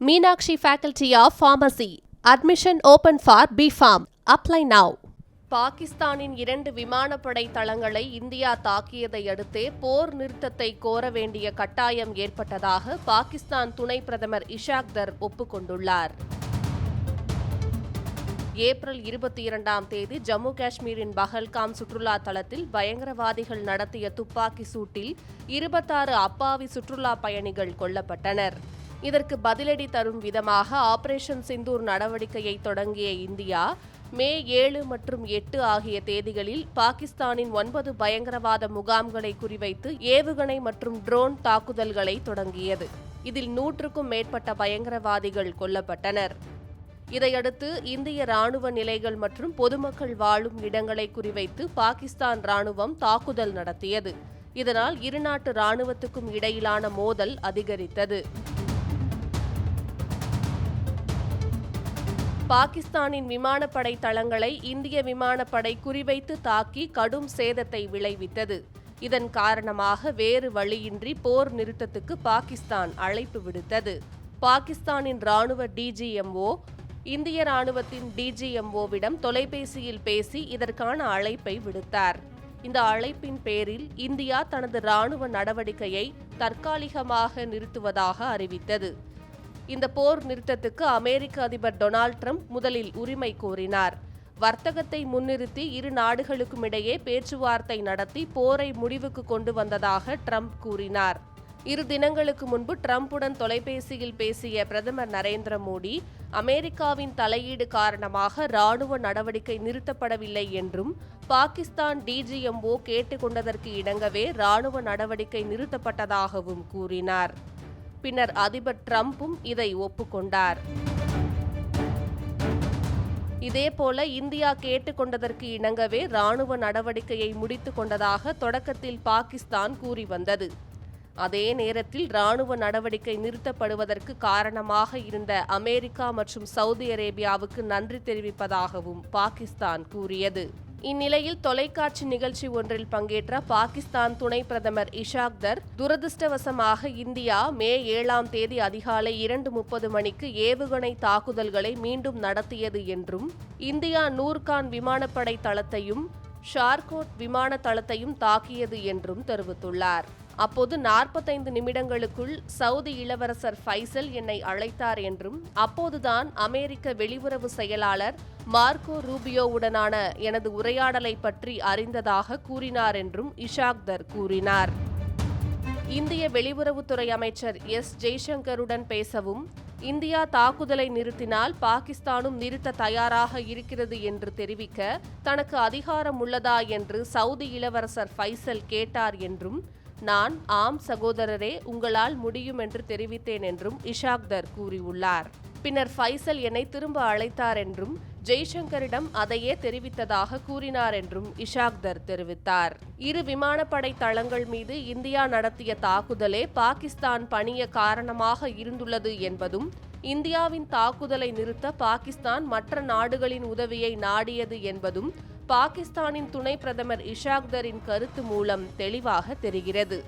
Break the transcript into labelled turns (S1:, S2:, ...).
S1: Meenakshi faculty of pharmacy admission open for B pharm apply now பாகிஸ்தானின் இரண்டு விமானப்படை தளங்களை இந்தியா தாக்கியதை அடுத்தே போர் நிறுத்தத்தை கோர வேண்டிய கட்டாயம் ஏற்பட்டதாக பாகிஸ்தான் துணை பிரதமர் இஷாக் தர் ஒப்புக்கொண்டுள்ளார். ஏப்ரல் இருபத்தி இரண்டாம் தேதி ஜம்மு காஷ்மீரின் பஹல்காம் சுற்றுலா தளத்தில் பயங்கரவாதிகள் நடத்திய துப்பாக்கி சூட்டில் இருபத்தாறு அப்பாவி சுற்றுலா பயணிகள் கொல்லப்பட்டனர். இதற்கு பதிலடி தரும் விதமாக ஆபரேஷன் சிந்தூர் நடவடிக்கையை தொடங்கிய இந்தியா மே ஏழு மற்றும் எட்டு ஆகிய தேதிகளில் பாகிஸ்தானின் ஒன்பது பயங்கரவாத முகாம்களை குறிவைத்து ஏவுகணை மற்றும் ட்ரோன் தாக்குதல்களை தொடங்கியது. இதில் நூற்றுக்கும் மேற்பட்ட பயங்கரவாதிகள் கொல்லப்பட்டனர். இதையடுத்து இந்திய ராணுவ நிலைகள் மற்றும் பொதுமக்கள் வாழும் இடங்களை குறிவைத்து பாகிஸ்தான் ராணுவம் தாக்குதல் நடத்தியது. இதனால் இருநாட்டு ராணுவத்துக்கும் இடையிலான மோதல் அதிகரித்தது. பாகிஸ்தானின் விமானப்படை தளங்களை இந்திய விமானப்படை குறிவைத்து தாக்கி கடும் சேதத்தை விளைவித்தது. இதன் காரணமாக வேறு வழியின்றி போர் நிறுத்தத்துக்கு பாகிஸ்தான் அழைப்பு விடுத்தது. பாகிஸ்தானின் ராணுவ டிஜிஎம்ஓ இந்திய ராணுவத்தின் டிஜிஎம்ஓவிடம் தொலைபேசியில் பேசி இதற்கான அழைப்பை விடுத்தார். இந்த அழைப்பின் பேரில் இந்தியா தனது ராணுவ நடவடிக்கையை தற்காலிகமாக நிறுத்துவதாக அறிவித்தது. இந்த போர் நிறுத்தத்துக்கு அமெரிக்க அதிபர் டொனால்ட் ட்ரம்ப் முதலில் உரிமை கோரினார். வர்த்தகத்தை முன்னிறுத்தி இரு நாடுகளுக்கும் இடையே பேச்சுவார்த்தை நடத்தி போரை முடிவுக்கு கொண்டு வந்ததாக ட்ரம்ப் கூறினார். இரு தினங்களுக்கு முன்பு ட்ரம்புடன் தொலைபேசியில் பேசிய பிரதமர் நரேந்திர மோடி அமெரிக்காவின் தலையீடு காரணமாக ராணுவ நடவடிக்கை நிறுத்தப்படவில்லை என்றும் பாகிஸ்தான் டிஜிஎம்ஓ கேட்டுக்கொண்டதற்கு இணங்கவே ராணுவ நடவடிக்கை நிறுத்தப்பட்டதாகவும் கூறினார். பின்னர் அதிபர் டிரம்பும் இதை ஒப்புக்கொண்டார் இதேபோல இந்தியா கேட்டுக்கொண்டதற்கு இணங்கவே ராணுவ நடவடிக்கையை முடித்துக் கொண்டதாக தொடக்கத்தில் பாகிஸ்தான் கூறி வந்தது. அதே நேரத்தில் ராணுவ நடவடிக்கை நிறுத்தப்படுவதற்கு காரணமாக இருந்த அமெரிக்கா மற்றும் சவுதி அரேபியாவுக்கு நன்றி தெரிவிப்பதாகவும் பாகிஸ்தான் கூறியது. இந்நிலையில் தொலைக்காட்சி நிகழ்ச்சி ஒன்றில் பங்கேற்ற பாகிஸ்தான் துணை பிரதமர் இஷாக் தர் துரதிருஷ்டவசமாக இந்தியா மே ஏழாம் தேதி அதிகாலை இரண்டு முப்பது மணிக்கு ஏவுகணை தாக்குதல்களை மீண்டும் நடத்தியது என்றும் இந்தியா நூர்கான் விமானப்படை தளத்தையும் ஷார்கோட் விமான தளத்தையும் தாக்கியது என்றும் தெரிவித்துள்ளார். அப்போது நாற்பத்தைந்து நிமிடங்களுக்குள் சவுதி இளவரசர் ஃபைசல் என்னை அழைத்தார் என்றும் அப்போதுதான் அமெரிக்க வெளியுறவு செயலாளர் மார்க்கோ ரூபியோவுடனான எனது உரையாடலை பற்றி அறிந்ததாக கூறினார் என்றும் இஷாக்தர் கூறினார். இந்திய வெளியுறவுத்துறை அமைச்சர் எஸ் ஜெய்சங்கருடன் பேசவும் இந்தியா தாக்குதலை நிறுத்தினால் பாகிஸ்தானும் நிறுத்த தயாராக இருக்கிறது என்று தெரிவிக்க தனக்கு அதிகாரம் உள்ளதா என்று சவுதி இளவரசர் ஃபைசல் கேட்டார் என்றும் நான் ஆம் சகோதரரே உங்களால் முடியும் என்று தெரிவித்தேன் என்றும் இஷாக்தர் கூறியுள்ளார். பின்னர் ஃபைசல் என்னை திரும்ப அழைத்தார் என்றும் ஜெய்சங்கரிடம் அதையே தெரிவித்ததாக கூறினார் என்றும் இஷாக்தர் தெரிவித்தார். இரு விமானப்படை தளங்கள் மீது இந்தியா நடத்திய தாக்குதலே பாகிஸ்தான் பணிய காரணமாக இருந்துள்ளது என்பதும் இந்தியாவின் தாக்குதலை நிறுத்த பாகிஸ்தான் மற்ற நாடுகளின் உதவியை நாடியது என்பதும் பாகிஸ்தானின் துணை பிரதமர் இஷாக்தரின் கருத்து மூலம் தெளிவாக தெரிகிறது.